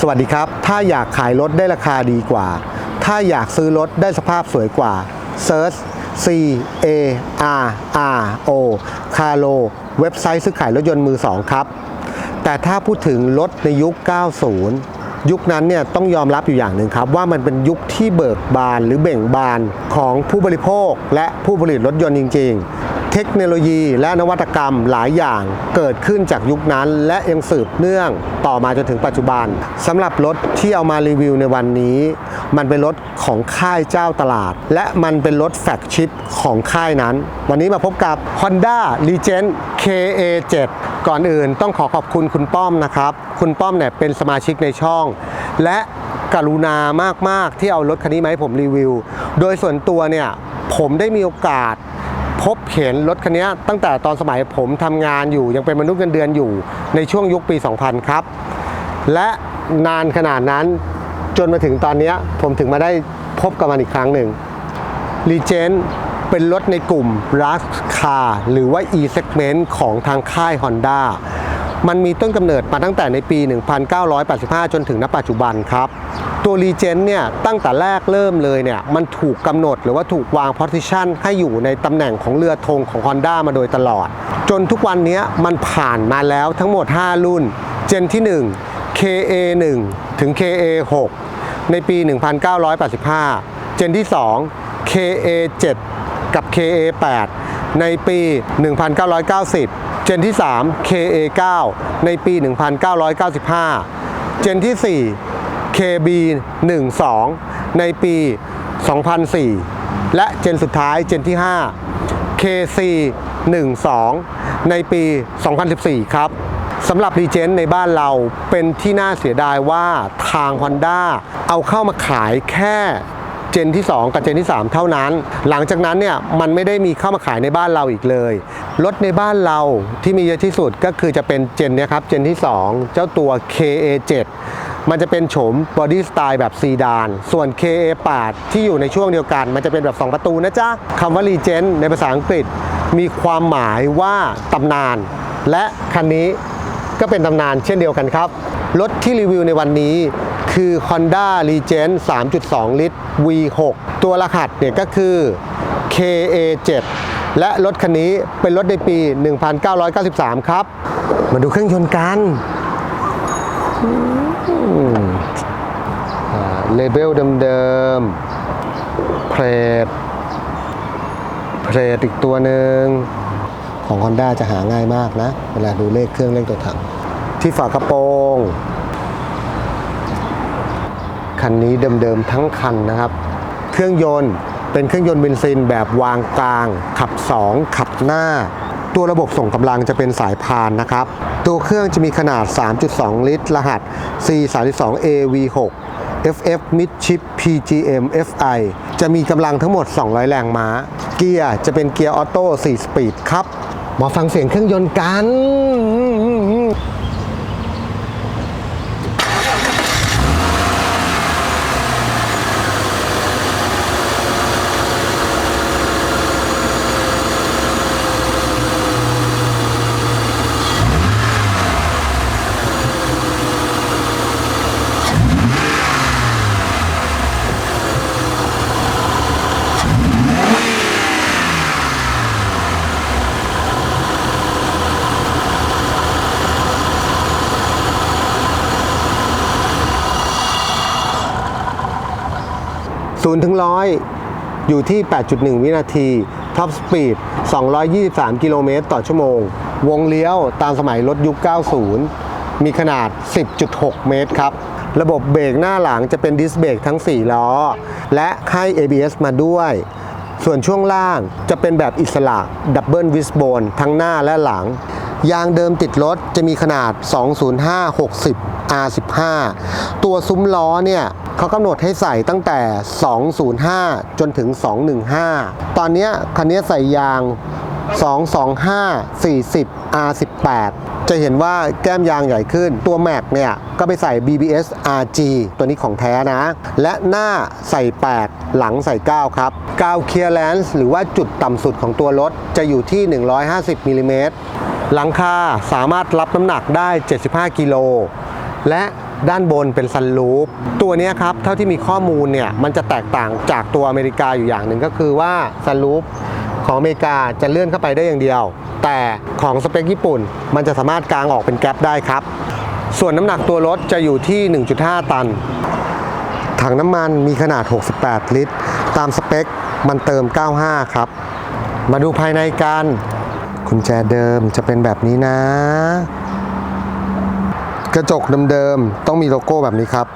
สวัสดีครับ ถ้าอยากขายรถได้ราคาดีกว่า ถ้าอยากซื้อรถได้สภาพสวยกว่า Search C A R R O คาโลเว็บไซต์ซื้อขายรถยนต์มือสองครับ แต่ถ้าพูดถึงรถในยุค 90 ยุคนั้นเนี่ยต้องยอมรับอยู่อย่างหนึ่งครับ ว่ามันเป็นยุคที่เบิกบานหรือเบ่งบานของผู้บริโภคและผู้ผลิตรถยนต์จริง ๆ เทคโนโลยีและนวัตกรรมหลายอย่างเกิดขึ้นจากยุคนั้นและยังสืบเนื่องต่อมาจนถึงปัจจุบันสำหรับรถที่เอามารีวิวในวันนี้ มันเป็นรถของค่ายเจ้าตลาด และมันเป็นรถแฟลกชิพของค่ายนั้น วันนี้มาพบกับ Honda Legend KA7 ก่อนอื่นต้องขอขอบคุณคุณป้อมนะครับ คุณป้อมเนี่ยเป็นสมาชิกในช่อง และกรุณามาก ๆ ที่เอารถคันนี้มาให้ผมรีวิว โดยส่วนตัวเนี่ยผมได้มีโอกาส พบเห็นรถคันนี้ตั้งแต่ตอนสมัยผมทำงานอยู่ ยังเป็นมนุษย์เงินเดือนอยู่ในช่วงยุคปี 2000 ครับ และนานขนาดนั้นจนมาถึงตอนนี้ผมถึงมาได้พบกับมันอีกครั้งหนึ่งรีเจนเป็นรถในกลุ่ม r a s c a r หรือว่า e-segment ของทางค่าย Honda มันมีต้นกำเนิดมาตั้งแต่ในปี 1985 จนถึงณปัจจุบันครับ ตัวรีเจนเนี่ยตั้งแต่แรกเริ่มเลยเนี่ยมันถูกกำหนดหรือว่าถูกวาง position ให้อยู่ในตำแหน่งของเรือธงของ Honda มาโดยตลอด จนทุกวันนี้มันผ่านมาแล้วทั้งหมด 5 รุ่น เจนที่ 1 KA1 ถึง KA6 ในปี 1985 เจนที่ 2 KA7 กับ KA8 ในปี 1990 เจนที่ 3 KA9 ในปี 1995 เจนที่ 4 KB12 ในปี 2004 และเจนสุดท้ายเจนที่ 5 KC12 ในปี 2014 ครับสำหรับรีเจนในบ้านเราเป็นที่น่าเสียดายว่าทาง Honda เอาเข้ามาขายแค่เจนที่ 2 กับเจนที่ 3 เท่านั้น หลังจากนั้นเนี่ยมันไม่ได้มีเข้ามาขายในบ้านเราอีกเลย รถในบ้านเราที่มีเยอะที่สุดก็คือจะเป็นเจนเนี้ยครับ เจนที่ 2 เจ้าตัว KA7 มันจะเป็นโฉมบอดี้สไตล์แบบซีดาน ส่วน KA8 ที่อยู่ในช่วงเดียวกัน มันจะเป็นแบบ 2 ประตูนะจ๊ะคำว่ารีเจนในภาษาอังกฤษมีความหมายว่าตำนาน และคันนี้ก็เป็นตำนานเช่นเดียวกันครับ รถที่รีวิวในวันนี้คือ Honda Legend 3.2 ลิตร V6 ตัวรหัสเนี่ยก็คือ KA7 และรถคันนี้เป็นรถในปี 1993 ครับ มาดูเครื่องยนต์กัน เลเบลเดิมๆ เพลทเพลทอีกตัวหนึ่งของ Honda จะหาง่ายมากนะ เวลาดูเลขเครื่องเลขตัวถัง ที่ฝากระโปรง คันนี้เดิมๆทั้งคันนะครับ เครื่องยนต์เป็นเครื่องยนต์เบนซินแบบวางกลาง ขับ 2 ขับหน้า ตัวระบบส่งกำลังจะเป็นสายพานนะครับ ตัวเครื่องจะมีขนาด 3.2 ลิตร รหัส C32AV6 FF Midship PGM FI จะมีกำลังทั้งหมด 200 แรงม้า เกียร์จะเป็นเกียร์ออโต้ 4 สปีดครับ มาฟังเสียงเครื่องยนต์กัน 0ถึง100 อยู่ที่ 8.1 วินาทีท็อปสปีด223 กิโลเมตรต่อชั่วโมง วงเลี้ยวตามสมัยรถยุค 90 มีขนาด 10.6 เมตรครับ ระบบเบรกหน้าหลังจะเป็นดิสเบรกทั้ง 4 ล้อ และให้ ABS มาด้วย ส่วนช่วงล่างจะเป็นแบบอิสระดับเบิลวิสโบนทั้งหน้าและหลัง ยางเดิมติดรถจะมีขนาด 205 60 R15 ตัวซุ้มล้อเนี่ย เขากำหนดให้ใส่ตั้งแต่ 205 จนถึง 215 ตอนนี้คันนี้ใส่ยาง 225 40 R18 จะเห็นว่าแก้มยางใหญ่ขึ้น ตัวแม็กเนี่ย ก็ไปใส่ BBS RG ตัวนี้ของแท้นะ และหน้าใส่ 8 หลังใส่ 9 ครับกาวเคลียร์แลนซ์หรือว่าจุดต่ำสุดของตัวรถ จะอยู่ที่ 150มิลลิเมตรหลังคาสามารถรับน้ำหนักได้ 75 กิโล และ ด้านบนเป็นซันรูฟตัวนี้ครับเท่าที่มีข้อมูลเนี่ยมันจะแตกต่างจากตัวอเมริกาอยู่อย่างหนึ่งก็คือว่าซันรูฟของอเมริกาจะเลื่อนเข้าไปได้อย่างเดียว แต่ของสเปคญี่ปุ่น มันจะสามารถกางออกเป็นแก๊ปได้ครับ ส่วนน้ำหนักตัวรถจะอยู่ที่ 1.5 ตัน ถังน้ำมันมีขนาด 68 ลิตร ตามสเปคมันเติม 95 ครับ มาดูภายในกันกุญแจเดิมจะเป็นแบบนี้นะ กระจกเดิมๆ ต้องมีโลโก้แบบนี้ครับ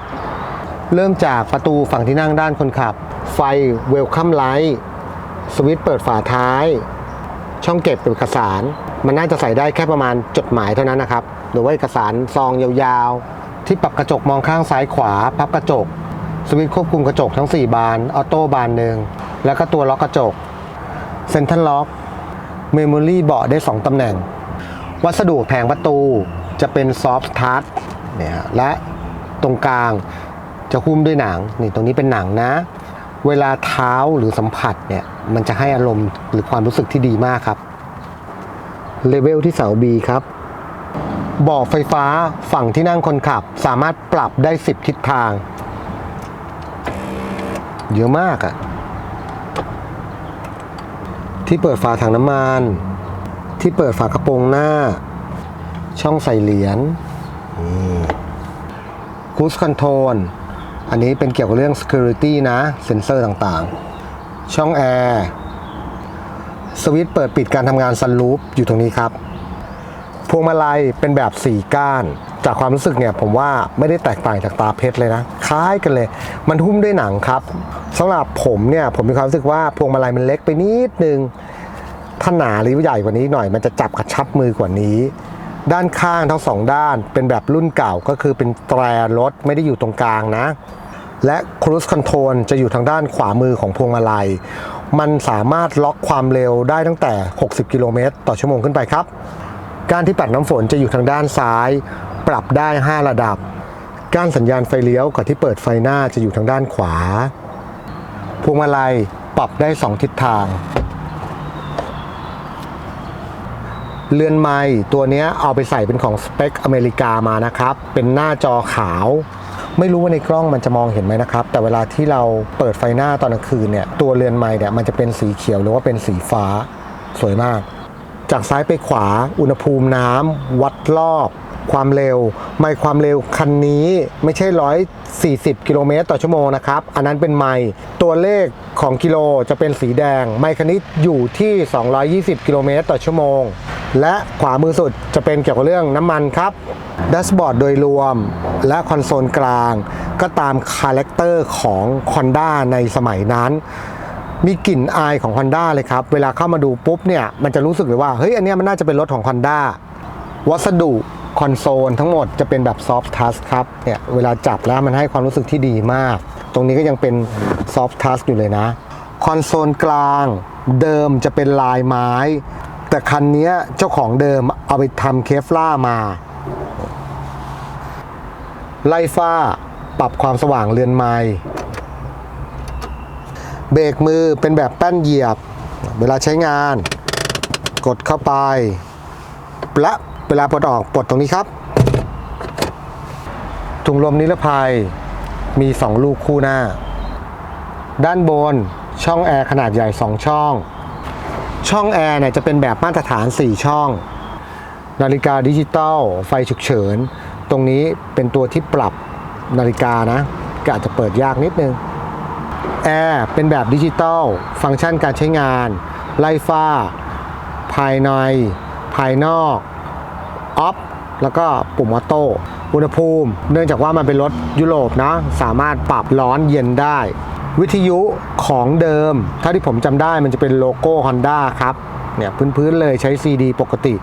เริ่มจากประตูฝั่งที่นั่งด้านคนขับ ไฟเวลคัมไลท์สวิตช์เปิดฝาท้าย ช่องเก็บเอกสาร มันน่าจะใส่ได้แค่ประมาณจดหมายเท่านั้นนะครับ หรือว่าเอกสารซองยาวๆ ที่ปรับกระจกมองข้างซ้ายขวา พับกระจก สวิตช์ควบคุมกระจกทั้ง 4 บาน ออโต้บานหนึ่ง แล้วก็ตัวล็อกกระจก เซ็นทรัลล็อก เมมโมรี่เบาะได้ 2ตำแหน่ง วัสดุแผงประตู จะเป็นซอฟต์ทัชเนี่ยฮะและตรงกลางจะหุ้มด้วยหนังนี่ตรงนี้เป็นหนังนะ เวลาเท้าหรือสัมผัสเนี่ยมันจะให้อารมณ์หรือความรู้สึกที่ดีมากครับเลเวลที่เสา B ครับเบาะไฟฟ้าฝั่งที่นั่งคนขับ สามารถปรับได้ 10 ทิศทาง เยอะมากอะที่เปิดฝาถังน้ำมัน ที่เปิดฝากระโปรงหน้า ช่องใส่เหรียญคูสคอนโทรลอันนี้เป็นเกี่ยวกับเรื่อง Security นะ เซ็นเซอร์ต่างๆ ช่องแอร์สวิตช์เปิดปิดการทำงานซันรูฟอยู่ตรงนี้ครับ พวงมาลัยเป็นแบบ 4 ก้าน จากความรู้สึกเนี่ยผมว่าไม่ได้แตกต่างจากตาเพชรเลยนะ คล้ายกันเลย มันหุ้มด้วยหนังครับสำหรับผมเนี่ยผมมีความรู้สึกว่าพวงมาลัยมันเล็กไปนิดนึงถ้าหนาหรือใหญ่กว่านี้หน่อยมันจะจับกระชับมือกว่านี้ ด้านข้างทั้งสองด้านเป็นแบบรุ่นเก่าก็คือเป็นแตรรถไม่ได้อยู่ตรงกลางนะ และ Cruise Control จะอยู่ทางด้านขวามือของพวงมาลัย มันสามารถล็อกความเร็วได้ตั้งแต่ 60 กิโลเมตรต่อชั่วโมงขึ้นไปครับ การที่ปัดน้ำฝนจะอยู่ทางด้านซ้าย ปรับได้ 5 ระดับ การสัญญาณไฟเลี้ยวกับที่เปิดไฟหน้าจะอยู่ทางด้านขวา พวงมาลัยปรับได้ 2 ทิศทาง เรือนไม้ตัวนี้เอาไปใส่เป็นของสเปคอเมริกามานะครับ เป็นหน้าจอขาว ไม่รู้ว่าในกล้องมันจะมองเห็นไหมนะครับ แต่เวลาที่เราเปิดไฟหน้าตอนกลางคืนเนี่ยตัวเรือนไม้เนี่ยมันจะเป็นสีเขียวหรือว่าเป็นสีฟ้าสวยมาก จากซ้ายไปขวาอุณหภูมิน้ำวัดรอบความเร็ว ไมล์ความเร็วคันนี้ไม่ใช่ 140 กิโลเมตรต่อชั่วโมงนะครับ อันนั้นเป็นไมล์ตัวเลขของกิโลจะเป็นสีแดง ไมล์คันนี้อยู่ที่ 220 กิโลเมตรต่อชั่วโมง และขวามือสุดจะเป็นเกี่ยวกับเรื่องน้ำมันครับแดชบอร์ดโดยรวมและคอนโซลกลาง ก็ตามคาแรคเตอร์ของ Honda ในสมัยนั้น มีกลิ่นอายของ Honda เลยครับ เวลาเข้ามาดูปุ๊บเนี่ยมันจะรู้สึกเลยว่า เฮ้ย อันนี้มันน่าจะเป็นรถของ Honda วัสดุคอนโซลทั้งหมดจะเป็นแบบซอฟท์ทัชครับเนี่ยเวลาจับแล้วมันให้ความรู้สึกที่ดีมาก ตรงนี้ก็ยังเป็นซอฟท์ทัชอยู่เลยนะ คอนโซลกลางเดิมจะเป็นลายไม้ แต่คันนี้เจ้าของเดิมเอาไปทำเคฟล่ามา ไล่ฟ้าปรับความสว่างเรือนไม้เบรกมือเป็นแบบแป้นเหยียบ เวลาใช้งาน กดเข้าไปและเวลาปลดออกปลดตรงนี้ครับ ถุงลมนิรภัยมี 2 ลูกคู่หน้า ด้านบนช่องแอร์ขนาดใหญ่ 2 ช่อง ช่องแอร์เนี่ยจะเป็นแบบมาตรฐาน 4 ช่อง นาฬิกาดิจิตอลไฟฉุกเฉิน ตรงนี้เป็นตัวที่ปรับนาฬิกานะ ก็อาจจะเปิดยากนิดนึงแอร์เป็นแบบดิจิตอลฟังก์ชันการใช้งาน ไล่ฟ้า ภายใน ภายนอกออฟแล้วก็ปุ่มออโต้อุณหภูมิ เนื่องจากว่ามันเป็นรถยุโรปนะ สามารถปรับร้อนเย็นได้ วิทยุของเดิม ถ้าที่ผมจำได้มันจะเป็นโลโก้ Honda ครับ เนี่ยพื้นๆเลยใช้ CD ปกติ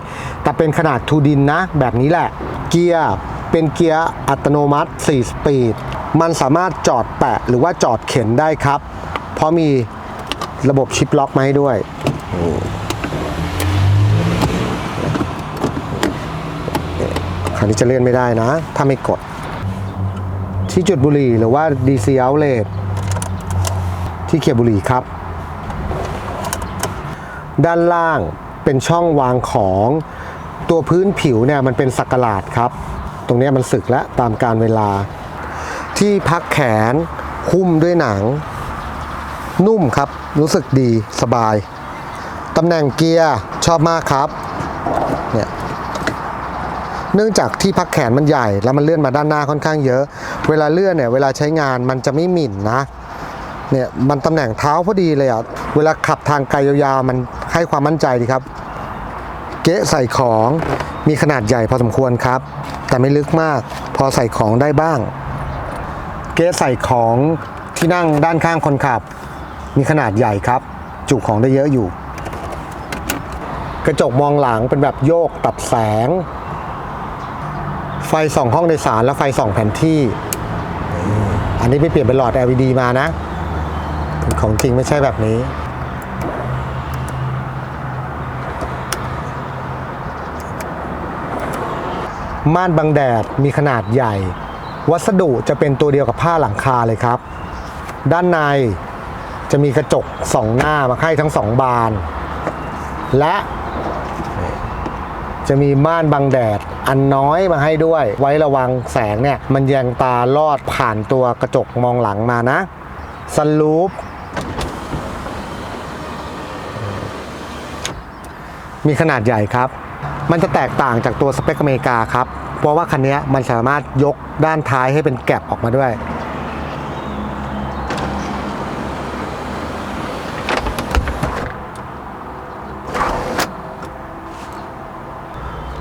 แต่เป็นขนาดทูดินนะ แบบนี้แหละ เกียร์เป็นเกียร์อัตโนมัติ 4 สปีด มันสามารถจอดแปะหรือว่าจอดเข็นได้ครับ เพราะมีระบบชิปล็อกมาให้ด้วย คราวนี้จะเลื่อนไม่ได้นะ ถ้าไม่กด ที่จุดบุหรี่หรือว่า DC outlet ที่เขียบบุรีครับ ด้านล่างเป็นช่องวางของ ตัวพื้นผิวเนี่ยมันเป็นสักหลาดครับ ตรงนี้มันสึกแล้วตามการเวลา ที่พักแขนหุ้มด้วยหนัง นุ่มครับ รู้สึกดีสบายตำแหน่งเกียร์ชอบมากครับเนี่ยเนื่องจากที่พักแขนมันใหญ่แล้วมันเลื่อนมาด้านหน้าค่อนข้างเยอะ เวลาเลื่อนเนี่ยเวลาใช้งานมันจะไม่หมิ่นนะ เนี่ยมันตำแหน่งเท้าพอดีเลยอะ เวลาขับทางไกลยาวๆ มันให้ความมั่นใจดีครับ เก๊ะใส่ของมีขนาดใหญ่พอสมควรครับ แต่ไม่ลึกมากพอใส่ของได้บ้าง เก๊ะใส่ของที่นั่งด้านข้างคนขับ มีขนาดใหญ่ครับ จุของได้เยอะอยู่ กระจกมองหลังเป็นแบบโยกตับแสง ไฟส่องห้องโดยสารและไฟส่องแผนที่ อันนี้ไปเปลี่ยนเป็นหลอด LED มานะ ของจริงไม่ใช่แบบนี้ ม่านบังแดดมีขนาดใหญ่ วัสดุจะเป็นตัวเดียวกับผ้าหลังคาเลยครับ ด้านในจะมีกระจกสองหน้ามาให้ทั้งสองบาน และจะมีม่านบังแดดอันน้อยมาให้ด้วย ไว้ระวังแสงเนี่ย มันแยงตาลอดผ่านตัวกระจกมองหลังมานะสลูป มีขนาดใหญ่ครับ มันจะแตกต่างจากตัวสเปคอเมริกาครับ เพราะว่าคันนี้มันสามารถยกด้านท้ายให้เป็นแก็บออกมาด้วย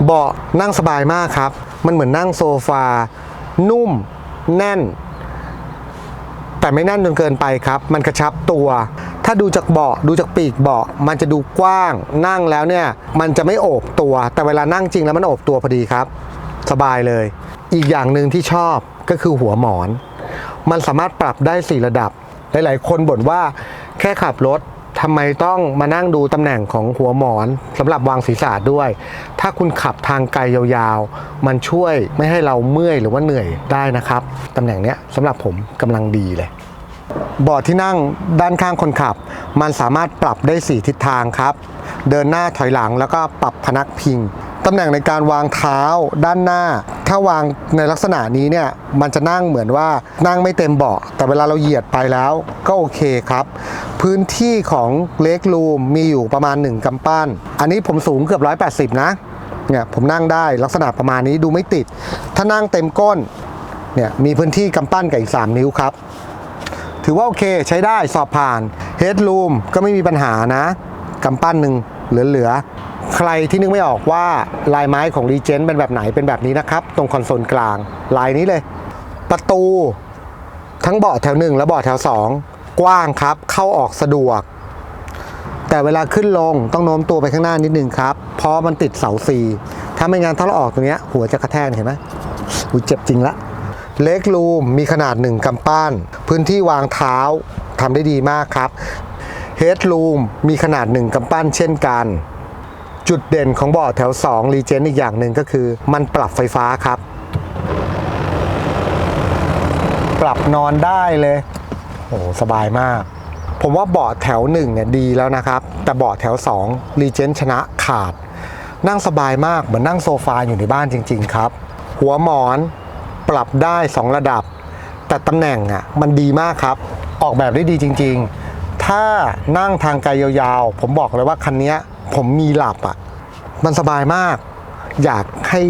เบาะนั่งสบายมากครับ มันเหมือนนั่งโซฟา นุ่ม แน่น แต่ไม่แน่นจนเกินไปครับ มันกระชับตัว ถ้าดูจากเบาะดูจากปีกเบาะมันจะดูกว้างนั่งแล้วเนี่ยมันจะไม่โอบตัว แต่เวลานั่งจริงแล้วมันโอบตัวพอดีครับ สบายเลย อีกอย่างหนึ่งที่ชอบก็คือหัวหมอน มันสามารถปรับได้ 4 ระดับ หลายๆ คนบ่นว่าแค่ขับรถทำไมต้องมานั่งดูตำแหน่งของหัวหมอนสำหรับวางศีรษะด้วย ถ้าคุณขับทางไกลยาวๆ มันช่วยไม่ให้เราเมื่อยหรือว่าเหนื่อยได้นะครับตำแหน่งเนี้ยสำหรับผมกำลังดีเลย เบาะที่นั่งด้านข้างคนขับ มันสามารถปรับได้ 4 ทิศทางครับ เดินหน้าถอยหลังแล้วก็ปรับพนักพิงตำแหน่งในการวางเท้าด้านหน้า ถ้าวางในลักษณะนี้เนี่ยมันจะนั่งเหมือนว่านั่งไม่เต็มเบาะแต่เวลาเราเหยียดไปแล้วก็โอเคครับ พื้นที่ของเล็กรูมมีอยู่ประมาณ 1กำปั้น อันนี้ผมสูงเกือบ 180 นะเนี่ยผมนั่งได้ลักษณะประมาณนี้ดูไม่ติด ถ้านั่งเต็มก้นเนี่ยมีพื้นที่กำปั้นกับอีก 3 นิ้วครับ ถือว่าโอเคใช้ได้สอบผ่าน Headroom ก็ไม่มีปัญหานะกำปั้นหนึ่งเหลือๆ ใครที่นึกไม่ออกว่าลายไม้ของ Regent เป็นแบบไหนเป็นแบบนี้นะครับ ตรงคอนโซลกลาง ลายนี้เลย ประตู ทั้งเบาะแถวหนึ่งและเบาะแถวสองกว้างครับ เข้าออกสะดวก แต่เวลาขึ้นลงต้องโน้มตัวไปข้างหน้านิดนึงครับ เพราะมันติดเสาซีถ้าไม่งั้นถ้าเราออกตรงเนี้ยหัวจะกระแทกเห็นไหมอุ้ยเจ็บจริงละ เล็กรูมมีขนาดหนึ่งกำปั้น พื้นที่วางเท้าทำได้ดีมากครับเฮดรูมมีขนาดหนึ่งกำปั้นเช่นกัน จุดเด่นของเบาะแถว2รีเจนอีกอย่างหนึ่งก็คือ มันปรับไฟฟ้าครับ ปรับนอนได้เลยโอ้สบายมาก ผมว่าเบาะแถวหนึ่งเนี่ยดีแล้วนะครับ แต่เบาะแถว2รีเจนชนะขาด นั่งสบายมากเหมือนนั่งโซฟาอยู่ในบ้านจริง ๆ ครับ หัวหมอน ปรับได้ 2 ระดับ แต่ตำแหน่งอะมันดีมากครับ ออกแบบได้ดีจริง ๆ ถ้านั่งทางไกลยาวๆ ผมบอกเลยว่าคันนี้ผมมีหลับอะ มันสบายมาก อยากให้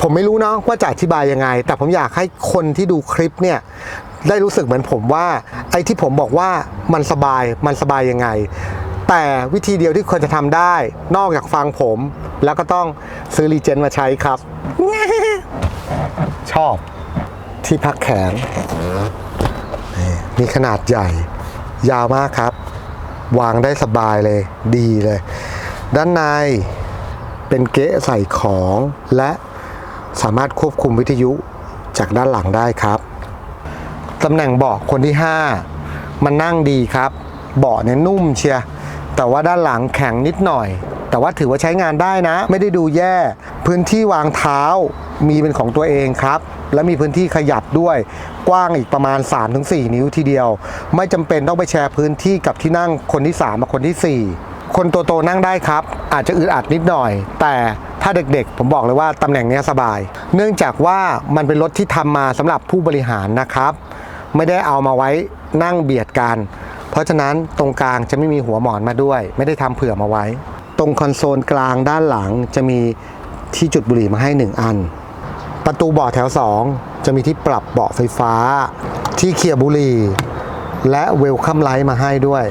ผมไม่รู้เนาะว่าจะอธิบายยังไง แต่ผมอยากให้คนที่ดูคลิปเนี่ยได้รู้สึกเหมือนผมว่า ไอ้ที่ผมบอกว่ามันสบายมันสบายยังไง แต่วิธีเดียวที่ควรจะทำได้ นอกจากฟังผม แล้วก็ต้องซื้อรีเจนมาใช้ครับ ชอบที่พักแขน มีขนาดใหญ่ ยาวมากครับ วางได้สบายเลย ดีเลย ด้านในเป็นเก๊ะใส่ของและสามารถควบคุมวิทยุจากด้านหลังได้ครับ ตำแหน่งเบาะคนที่ 5 มันนั่งดีครับ เบาะเนี่ยนุ่มเชีย แต่ว่าด้านหลังแข็งนิดหน่อย แต่ว่าถือว่าใช้งานได้นะ ไม่ได้ดูแย่ พื้นที่วางเท้า มีเป็นของตัวเองครับ และมีพื้นที่ขยับด้วยกว้างอีกประมาณ 3-4 นิ้วทีเดียว ไม่จำเป็นต้องไปแชร์พื้นที่กับที่นั่งคนที่3มาคนที่ 4คนตัวโตนั่งได้ครับ อาจจะอึดอัดนิดหน่อย แต่ถ้าเด็กๆ ผมบอกเลยว่าตำแหน่งนี้สบาย เนื่องจากว่ามันเป็นรถที่ทำมาสำหรับผู้บริหารนะครับ ไม่ได้เอามาไว้นั่งเบียดกัน เพราะฉะนั้นตรงกลางจะไม่มีหัวหมอนมาด้วย ไม่ได้ทำเผื่อมาไว้ ตรงคอนโซลกลางด้านหลังจะมีที่จุดบุหรี่มาให้ 1 อัน ประตูเบาะแถว 2 จะมีที่ปรับเบาะไฟฟ้า ที่เคียบุรี และเวลคัมไลท์มาให้ด้วย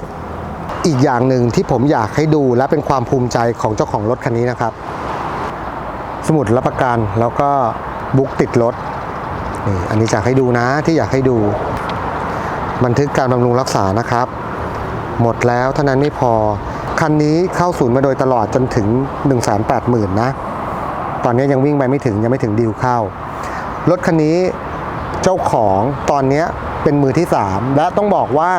อีกอย่างหนึ่งที่ผมอยากให้ดูและเป็นความภูมิใจของเจ้าของรถคันนี้นะครับ สมุดรับประกันแล้วก็บุ๊กติดรถนี่อันนี้อยากให้ดูนะที่อยากให้ดู บันทึกการบำรุงรักษานะครับ หมดแล้วเท่านั้นไม่พอ คันนี้เข้าศูนย์มาโดยตลอดจนถึง 1 8 0 0 0 0นะ ตอนนี้ยังวิ่งไปไม่ถึงยังไม่ถึงดีลเข้า รถคันนี้เจ้าของตอนนี้เป็นมือที่ 3 และต้องบอกว่า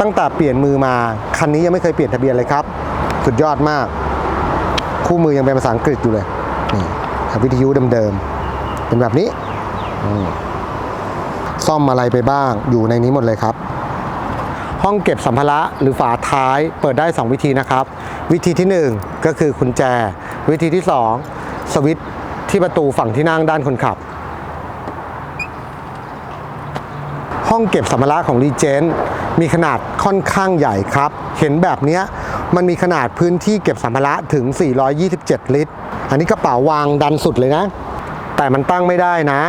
ตั้งแต่เปลี่ยนมือมาคันนี้ยังไม่เคยเปลี่ยนทะเบียนเลยครับ สุดยอดมาก คู่มือยังเป็นภาษาอังกฤษอยู่เลยนี่วิทยุเดิมๆเป็นแบบนี้ซ่อมอะไรไปบ้างอยู่ในนี้หมดเลยครับ ห้องเก็บสัมภาระหรือฝาท้ายเปิดได้ 2 วิธีนะครับ วิธีที่ 1 ก็คือกุญแจ วิธีที่ 2 สวิตช์ที่ประตูฝั่งที่นั่งด้านคนขับ ห้องเก็บสัมภาระของรีเจนมีขนาดค่อนข้างใหญ่ครับ เห็นแบบเนี้ยมันมีขนาดพื้นที่เก็บสัมภาระถึง 427 ลิตร อันนี้กระเป๋าวางดันสุดเลยนะ แต่มันตั้งไม่ได้นะ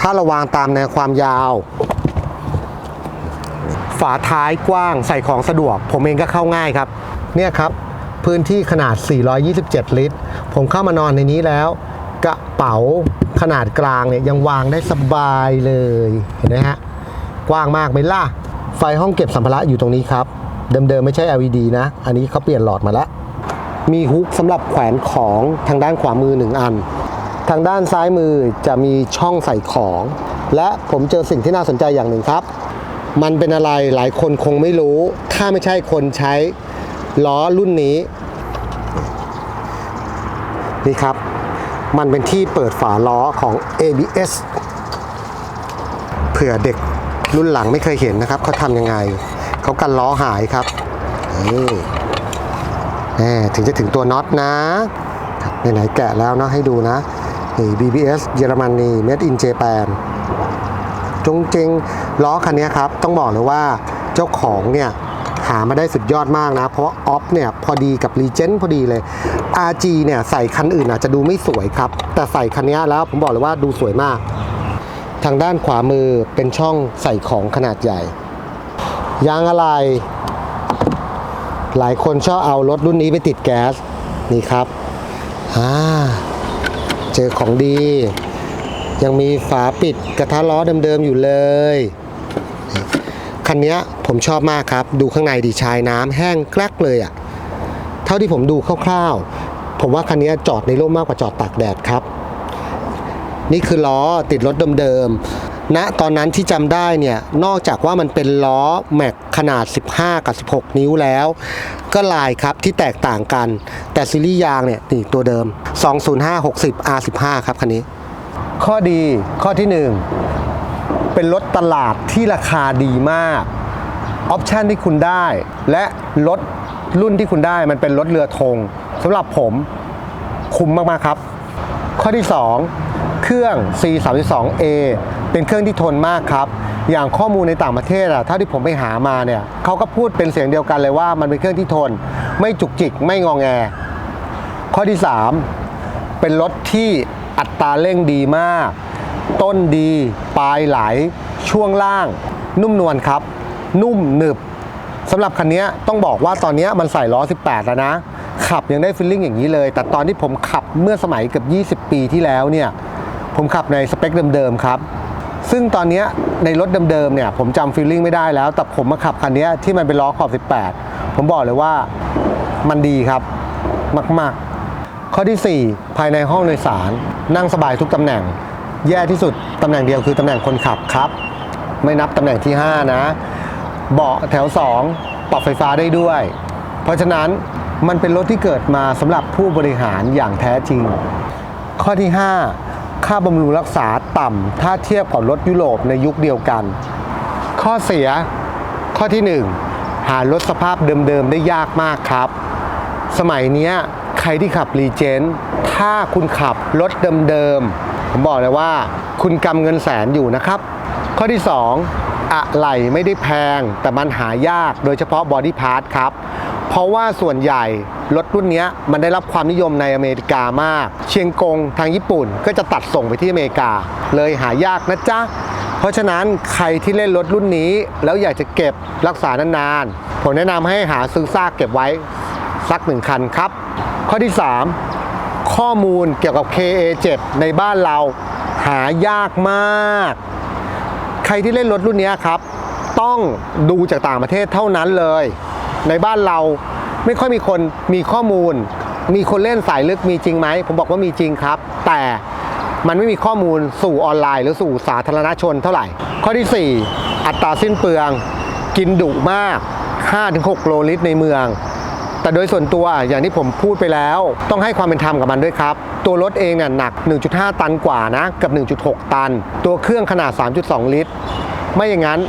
ถ้าเราวางตามแนวความยาว ฝาท้ายกว้างใส่ของสะดวก ผมเองก็เข้าง่ายครับ เนี่ยครับ พื้นที่ขนาด 427 ลิตร ผมเข้ามานอนในนี้แล้ว กระเป๋าขนาดกลางเนี่ยยังวางได้สบายเลยเห็นไหมฮะกว้างมากไหมล่ะ ไฟห้องเก็บสัมภาระอยู่ตรงนี้ครับ เดิมๆไม่ใช่ LED นะ อันนี้เขาเปลี่ยนหลอดมาแล้ว มีฮุกสำหรับแขวนของทางด้านขวามือหนึ่งอัน ทางด้านซ้ายมือจะมีช่องใส่ของ และผมเจอสิ่งที่น่าสนใจอย่างหนึ่งครับ มันเป็นอะไรหลายคนคงไม่รู้ ถ้าไม่ใช่คนใช้ล้อรุ่นนี้ นี่ครับ มันเป็นที่เปิดฝาล้อของ ABS เผื่อเด็กรุ่นหลังไม่เคยเห็นนะครับเขาทำยังไง เขากันล้อหายครับนี่แน่ถึงจะถึงตัวน็อตนะไหนๆแกะแล้วเนาะให้ดูนะนี่ BBS เยอรมนี Made in Japan จงจริงล้อคันนี้ครับ ต้องบอกเลยว่าเจ้าของเนี่ย หามาได้สุดยอดมากนะ เพราะออฟเนี่ยพอดีกับ r e g e n พอดีเลย RG เนี่ยใส่คันอื่นอาจจะดูไม่สวยครับ แต่ใส่คันนี้แล้วผมบอกเลยว่าดูสวยมาก ทางด้านขวามือเป็นช่องใส่ของขนาดใหญ่ ยางอะไร หลายคนชอบเอารถรุ่นนี้ไปติดแก๊ส นี่ครับอ่าเจอของดี ยังมีฝาปิดกระทะล้อเดิมๆอยู่เลย คันนี้ผมชอบมากครับ ดูข้างในดีชายน้ำแห้งแกลกเลยอะ่ะ เท่าที่ผมดูคร่าวๆ ผมว่าคันนี้จอดในร่มมากกว่าจอดตากแดดครับ นี่คือล้อติดรถเดิมๆณตอนนั้นที่จำได้เนี่ย นอกจากว่ามันเป็นล้อแม็กขนาด 15 กับ 16 นิ้วแล้ว ก็ลายครับที่แตกต่างกัน แต่ซีรีส์ยางเนี่ยนี่ตัวเดิม 205 60 R15 ครับคันนี้ ข้อดีข้อที่ 1 เป็นรถตลาดที่ราคาดีมากออปชันที่คุณได้ และรถรุ่นที่คุณได้มันเป็นรถเรือธงสำหรับผมคุ้มมาก ๆ ครับ ข้อที่ 2 เครื่อง C32A เป็นเครื่องที่ทนมากครับ อย่างข้อมูลในต่างประเทศอะเท่าที่ผมไปหามาเนี่ยเขาก็พูดเป็นเสียงเดียวกันเลยว่ามันเป็นเครื่องที่ทน ไม่จุกจิกไม่งองแง ข้อที่ 3 เป็นรถที่อัตราเร่งดีมาก ต้นดี ปลายไหล ช่วงล่าง นุ่มนวลครับ นุ่มหนึบสำหรับคันนี้ต้องบอกว่าตอนนี้มันใส่ล้อ 18 แล้วนะ ขับยังได้ฟีลลิ่งอย่างนี้เลย แต่ตอนที่ผมขับเมื่อสมัยเกือบ20 ปีที่แล้วเนี่ย ผมขับในสเปคเดิมๆครับ ซึ่งตอนนี้ในรถเดิมๆเนี่ย ผมจำฟีลลิ่งไม่ได้แล้ว แต่ผมมาขับคันนี้ที่มันเป็นล้อขอบ 18 ผมบอกเลยว่ามันดีครับมาก ๆ ข้อที่ 4 ภายในห้องโดยสารนั่งสบายทุกตำแหน่ง แย่ที่สุดตำแหน่งเดียวคือตำแหน่งคนขับครับ ไม่นับตำแหน่งที่ 5 นะ เบาะแถว 2 ปรับไฟฟ้าได้ด้วย เพราะฉะนั้นมันเป็นรถที่เกิดมาสำหรับผู้บริหารอย่างแท้จริง ข้อที่ 5 ค่าบำรุงรักษาต่ำถ้าเทียบกับรถยุโรปในยุคเดียวกัน ข้อเสียข้อที่ 1 หารถสภาพเดิมๆได้ยากมากครับ สมัยนี้ใครที่ขับรีเจนถ้าคุณขับรถเดิมๆ ผมบอกเลยว่า คุณกำเงินแสนอยู่นะครับ ข้อที่ 2 อะไหล่ไม่ได้แพง แต่มันหายากโดยเฉพาะบอดี้พาร์ทครับ เพราะว่าส่วนใหญ่รถรุ่นนี้มันได้รับความนิยมในอเมริกามาก เชียงกงทางญี่ปุ่นก็จะตัดส่งไปที่อเมริกา เลยหายากนะจ๊ะเพราะฉะนั้นใครที่เล่นรถรุ่นนี้ แล้วอยากจะเก็บรักษานานๆ ผมแนะนำให้หาซื้อซากเก็บไว้สักหนึ่งคันครับ ข้อที่ 3 ข้อมูลเกี่ยวกับ KA7 ในบ้านเราหายากมาก ใครที่เล่นรถรุ่นนี้ครับ ต้องดูจากต่างประเทศเท่านั้นเลย ในบ้านเราไม่ค่อยมีคนมีข้อมูล มีคนเล่นสายลึกมีจริงไหม ผมบอกว่ามีจริงครับ แต่มันไม่มีข้อมูลสู่ออนไลน์หรือสู่สาธารณชนเท่าไหร่ ข้อที่ 4 อัตราสิ้นเปลือง กินดุมาก 5-6 โลลิตรในเมือง แต่โดยส่วนตัวอย่างที่ผมพูดไปแล้ว ต้องให้ความเป็นธรรมกับมันด้วยครับ ตัวรถเองเนี่ยหนัก 1.5 ตันกว่านะกับ 1.6 ตัน ตัวเครื่องขนาด 3.2 ลิตร ไม่อย่างนั้น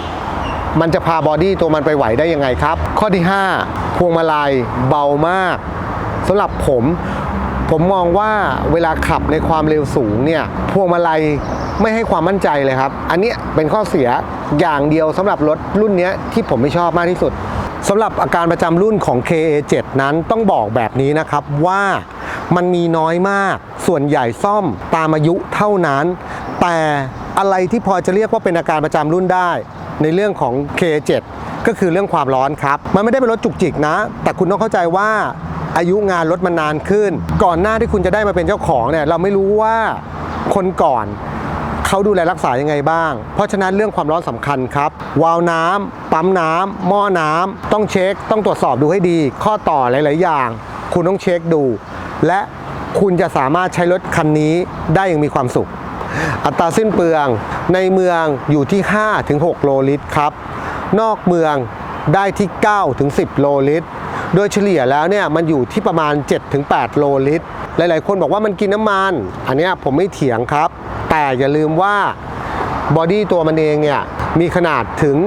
มันจะพาบอดี้ตัวมันไปไหวได้ยังไงครับ ข้อที่ 5 พวงมาลัยเบามากสำหรับผม ผมมองว่าเวลาขับในความเร็วสูงเนี่ยพวงมาลัยไม่ให้ความมั่นใจเลยครับ อันนี้เป็นข้อเสียอย่างเดียวสำหรับรถรุ่นนี้ที่ผมไม่ชอบมากที่สุด สำหรับอาการประจำรุ่นของ KA7 นั้นต้องบอกแบบนี้นะครับว่ามันมีน้อยมาก ส่วนใหญ่ซ่อมตามอายุเท่านั้น แต่อะไรที่พอจะเรียกว่าเป็นอาการประจำรุ่นได้ ในเรื่องของ K7 ก็คือเรื่องความร้อนครับ มันไม่ได้เป็นรถจุกจิกนะ แต่คุณต้องเข้าใจว่าอายุงานรถมันนานขึ้น ก่อนหน้าที่คุณจะได้มาเป็นเจ้าของเนี่ยเราไม่รู้ว่าคนก่อน เขาดูแลรักษายังไงบ้าง เพราะฉะนั้นเรื่องความร้อนสำคัญครับ วาล์วน้ำปั๊มน้ำหม้อน้ำต้องเช็ค ต้องตรวจสอบดูให้ดี ข้อต่อหลาย ๆ อย่าง คุณต้องเช็คดู และคุณจะสามารถใช้รถคันนี้ได้อย่างมีความสุข อัตราสิ้นเปลืองในเมืองอยู่ที่ 5-6 โลลิตรครับ นอกเมืองได้ที่ 9-10 โลลิตร โดยเฉลี่ยแล้วเนี่ยมันอยู่ที่ประมาณ7ถึง8โลลิตร หลายๆ คนบอกว่ามันกินน้ำมัน อันนี้ผมไม่เถียงครับ แต่อย่าลืมว่าบอดี้ตัวมันเองเนี่ยมีขนาดถึง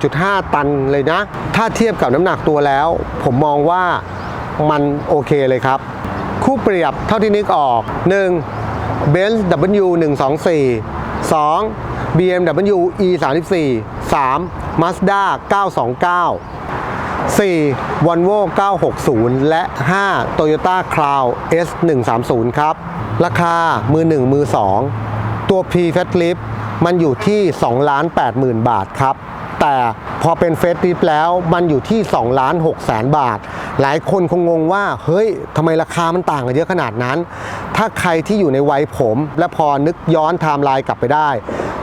1.5 ตันเลยนะ ถ้าเทียบกับน้ำหนักตัวแล้ว ผมมองว่ามันโอเคเลยครับ คู่เปรียบเท่าที่นึกออก 1. Benz W 1 2 4 2. BMW E 3 4 3. Mazda 929 4. Volvo 960 และ 5. Toyota Crown S 1 3 0 ครับ ราคามือ 1 มือ 2 ตัว P f a t Lift มันอยู่ที่ 2 8 0 0 0 0 บาทครับ แต่พอเป็นเฟสติฟแล้วมันอยู่ที่2ล้าน6แสนบาท หลายคนคงงงว่า เฮ้ยทำไมราคามันต่างกันเยอะขนาดนั้น ถ้าใครที่อยู่ในวัยผม และพอนึกย้อนไทม์ไลน์กลับไปได้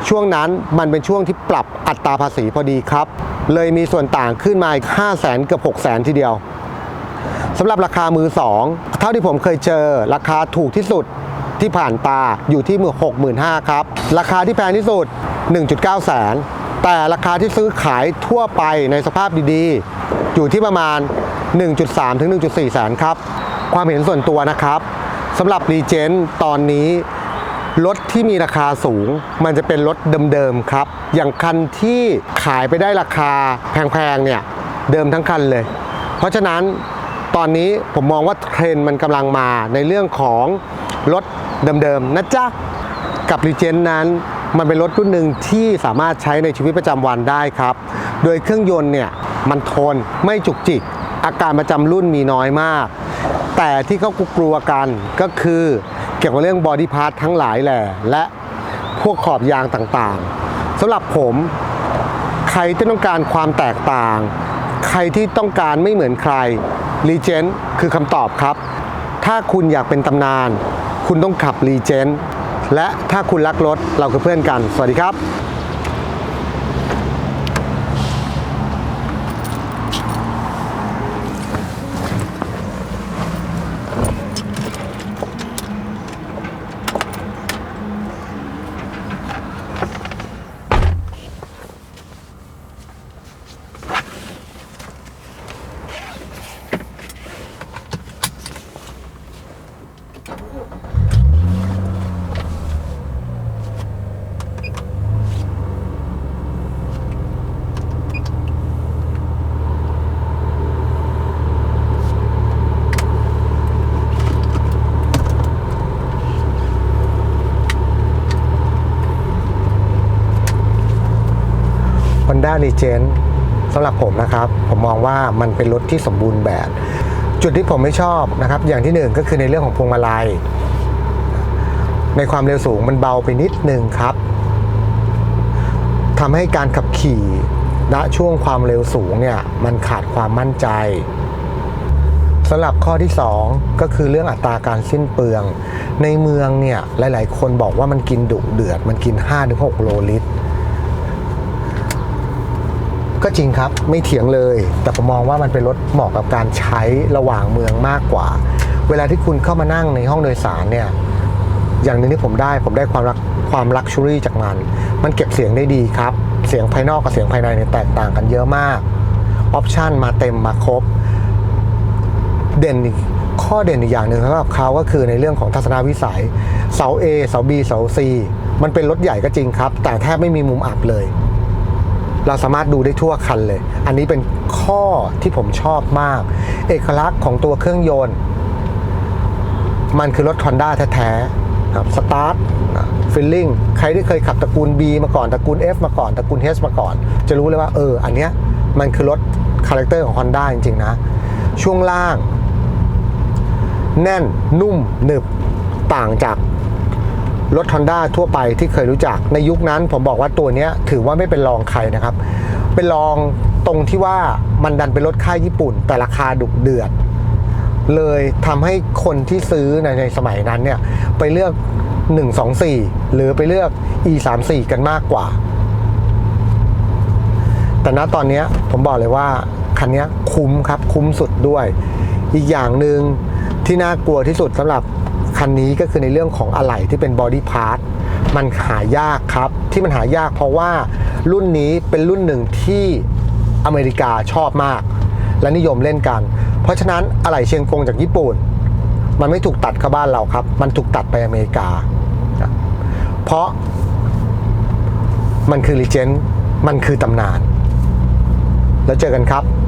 ช่วงนั้นมันเป็นช่วงที่ปรับอัตราภาษีพอดีครับ เลยมีส่วนต่างขึ้นมาอีก5 0 0แสนเกือบ6 0แสนทีเดียวสำหรับราคามือ2เท่าที่ผมเคยเจอราคาถูกที่สุดที่ผ่านตาอยู่ที่มือ65,000ครับ ราคาที่แพงที่สุด 1.9 แสน แต่ราคาที่ซื้อขายทั่วไปในสภาพดีๆ อยู่ที่ประมาณ 1.3 ถึง 1.4 แสนครับ ความเห็นส่วนตัวนะครับสำหรับรีเจนตอนนี้รถที่มีราคาสูง มันจะเป็นรถเดิมๆครับ อย่างคันที่ขายไปได้ราคาแพงๆเนี่ยเดิมทั้งคันเลย เพราะฉะนั้นตอนนี้ผมมองว่าเทรนด์มันกำลังมาในเรื่องของรถเดิมๆนะจ๊ะ กับรีเจนนั้น มันเป็นรถรุ่นหนึ่งที่สามารถใช้ในชีวิตประจำวันได้ครับ โดยเครื่องยนต์เนี่ยมันทนไม่จุกจิก อาการประจำรุ่นมีน้อยมาก แต่ที่เขากลัวกันก็คือเกี่ยวกับเรื่องบอดี้พาร์ททั้งหลายแหละและพวกขอบยางต่างๆสำหรับผมใครที่ต้องการความแตกต่าง ใครที่ต้องการไม่เหมือนใครรีเจนคือคำตอบครับ ถ้าคุณอยากเป็นตำนาน คุณต้องขับรีเจน และถ้าคุณรักรถเราคือเพื่อนกัน สวัสดีครับ Honda Legend สำหรับผมนะครับ ผมมองว่ามันเป็นรถที่สมบูรณ์แบบ จุดที่ผมไม่ชอบนะครับ อย่างที่หนึ่งก็คือในเรื่องของพวงมาลัย ในความเร็วสูงมันเบาไปนิดนึงครับทำให้การขับขี่ณช่วงความเร็วสูงเนี่ยมันขาดความมั่นใจสำหรับข้อที่ 2 ก็คือเรื่องอัตราการสิ้นเปลือง ในเมืองเนี่ยหลาย ๆ คนบอกว่ามันกินดุเดือด มันกิน 5-6 โลลิตร ก็จริงครับไม่เถียงเลย แต่ผมมองว่ามันเป็นรถเหมาะกับการใช้ระหว่างเมืองมากกว่า เวลาที่คุณเข้ามานั่งในห้องโดยสารเนี่ยอย่างหนึ่งที่ผมได้ผมได้ความรักความลักชัวรี่จากมัน มันเก็บเสียงได้ดีครับ เสียงภายนอกกับเสียงภายในเนี่ยแตกต่างกันเยอะมากออปชันมาเต็มมาครบ เด่นข้อเด่นอีกอย่างหนึ่งสำหรับเขาก็คือในเรื่องของทัศนวิสัย เสา A เสา B เสา C มันเป็นรถใหญ่ก็จริงครับ แต่แทบไม่มีมุมอับเลย เราสามารถดูได้ทั่วคันเลย อันนี้เป็นข้อที่ผมชอบมาก เอกลักษณ์ของตัวเครื่องยนต์ มันคือรถ Honda แท้ๆครับสตาร์ทฟิลลิ่งใครที่เคยขับตระกูล B มาก่อนตระกูล F มาก่อนตระกูล H มาก่อน จะรู้เลยว่าเออ อันเนี้ยมันคือรถคาแรคเตอร์ของ Honda จริงๆนะ ช่วงล่าง แน่นนุ่มหนึบต่างจาก รถ Honda ทั่วไปที่เคยรู้จัก ในยุคนั้นผมบอกว่าตัวนี้ถือว่าไม่เป็นรองใครนะครับ เป็นรองตรงที่ว่ามันดันเป็นรถค่ายญี่ปุ่น แต่ราคาดุเดือด เลยทำให้คนที่ซื้อในในสมัยนั้นเนี่ยไปเลือก 124 หรือไปเลือก e 3 4 กันมากกว่า แต่ณตอนนี้ผมบอกเลยว่าคันนี้คุ้มครับคุ้มสุดด้วย อีกอย่างหนึ่งที่น่ากลัวที่สุดสำหรับ คันนี้ก็คือในเรื่องของอะไหล่ที่เป็นบอดี้พาร์ทมันหายากครับ ที่มันหายากเพราะว่ารุ่นนี้เป็นรุ่นหนึ่งที่อเมริกาชอบมาก และนิยมเล่นกัน เพราะฉะนั้นอะไหล่เชียงกงจากญี่ปุ่น มันไม่ถูกตัดเข้าบ้านเราครับ มันถูกตัดไปอเมริกา เพราะมันคือรีเจนต์มันคือตำนาน แล้วเจอกันครับ